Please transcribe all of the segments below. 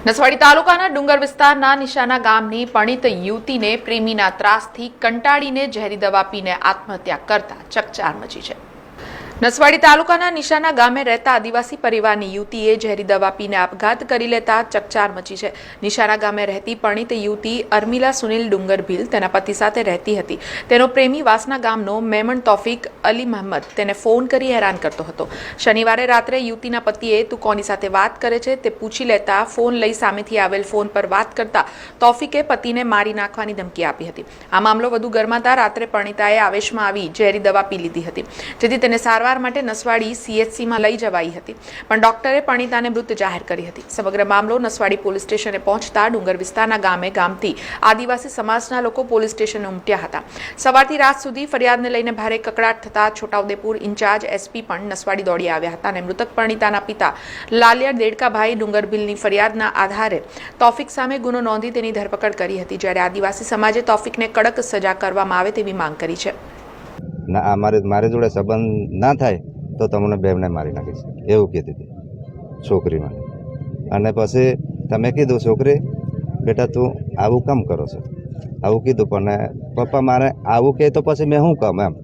નસવાડી તાલુકાના ડુંગર વિસ્તારના નિશાના ગામની પણિત યુવતીને પ્રેમીના ત્રાસથી કંટાળીને ઝેરી દવા પીને આત્મહત્યા કરતા ચકચાર મચી છે. નસવાડી તાલુકાના નિશાના ગામે રહેતા આદિવાસી પરિવારની યુવતીએ ઝેરી દવા પીને આપઘાત કરી લેતા ચકચાર મચી છે. નિશાના ગામે રહેતી પરિણીત યુવતી અર્મિલા સુનિલ ડુંગર ભીલ તેના પતિ સાથે રહેતી હતી. તેનો પ્રેમી વાસના ગામનો મેમણ તોફિક અલી મહમ્મદ તેને ફોન કરી હેરાન કરતો હતો. શનિવારે રાત્રે યુવતીના પતિએ, તું કોની સાથે વાત કરે છે? તે પૂછી લેતા ફોન લઈ સામેથી આવેલ ફોન પર વાત કરતા તોફિકે પતિને મારી નાખવાની ધમકી આપી હતી. આ મામલો વધુ ગરમાતા રાત્રે પરિણીતાએ આવેશમાં આવી ઝેરી દવા પી લીધી હતી. જેથી તેને સારવાર માટે નસવાડી સીએચસીમાં લઈ જવાઈ હતી. પણ ડોક્ટરે પણિતાને મૃત જાહેર કરી હતી. સમગ્ર મામલો નસવાડી પોલીસ સ્ટેશને પહોંચતા ડુંગર વિસ્તારના ગામે ગામથી આદિવાસી સમાજના લોકો પોલીસ સ્ટેશને ઉમટ્યા હતા. સવારથી રાત સુધી ફરિયાદને લઈને ભારે કકડાટ થતા છોટાઉદેપુર ઇન્ચાર્જ એસપી પણ નસવાડી દોડી આવ્યા હતા અને મૃતક પરણિતાના પિતા લાલિયા દેડકાભાઈ ડુંગરભીલની ફરિયાદના આધારે તોફિક સામે ગુનો નોંધી તેની ધરપકડ કરી હતી. જ્યારે આદિવાસી સમાજે તોફિકને કડક સજા કરવામાં આવે તેવી માંગ કરી છે. ના, આ મારે મારી જોડે સંબંધ ના થાય તો તમને બેમને મારી નાખીશ. એવું કહેતી હતી છોકરી મને. અને પછી તમે કીધું, છોકરી, બેટા તું આવું કામ કરો છો? આવું કીધું, પણ પપ્પા મારે આવું કહે તો પછી મેં શું કામ એમ?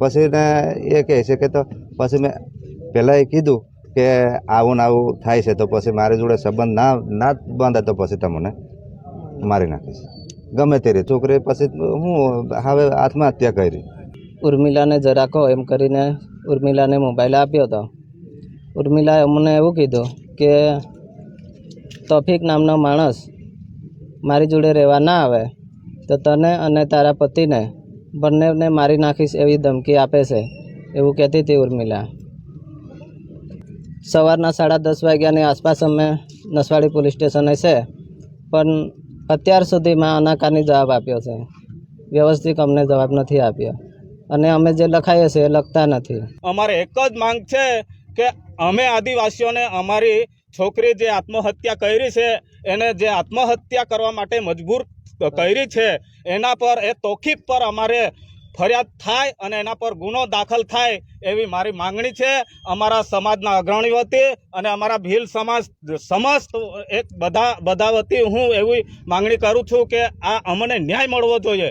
પછી ને એ કહે છે કે તો પછી મેં પહેલાં એ કીધું કે આવું ને આવું થાય છે તો પછી મારી જોડે સંબંધ ના ના બાંધે તો પછી તમને મારી નાખીશ. ગમે તે રીતે છોકરી પછી હું હવે આત્મહત્યા કરી. ઉર્મિલાને જરા કહો એમ કરીને ઉર્મિલાને મોબાઈલ આપ્યો હતો ઉર્મિલાએ અમને એવું કીધું કે, તોફિક નામનો માણસ મારી જોડે રહેવા ના આવે, તો તને અને તારા પતિને બંનેને મારી નાખીશ એવી ધમકી આપે છે, એવું કહેતી હતી ઉર્મિલા. સવારના સાડા દસ વાગ્યાની આસપાસ અમે નસવાડી પોલીસ સ્ટેશને છે, પણ અત્યાર સુધીમાં અનાકાની જવાબ આપ્યો છે. વ્યવસ્થિત અમને જવાબ નથી આપ્યો. અને અમે જે લખાઈએ છીએ એ લખતા નથી. અમારે એક જ માંગ છે કે અમે આદિવાસીઓને અમારી છોકરી જે આત્મહત્યા કરી છે, એને જે આત્મહત્યા કરવા માટે મજબૂર કરી છે, એના પર, એ તોખીફ પર અમારે ફરિયાદ થાય અને એના પર ગુનો દાખલ થાય એવી મારી માંગણી છે. અમારા સમાજના અગ્રણી વતી અને અમારા ભીલ સમાજ સમસ્ત એક બધા બધા વતી હું એવી માંગણી કરું છું કે આ અમને ન્યાય મળવો જોઈએ.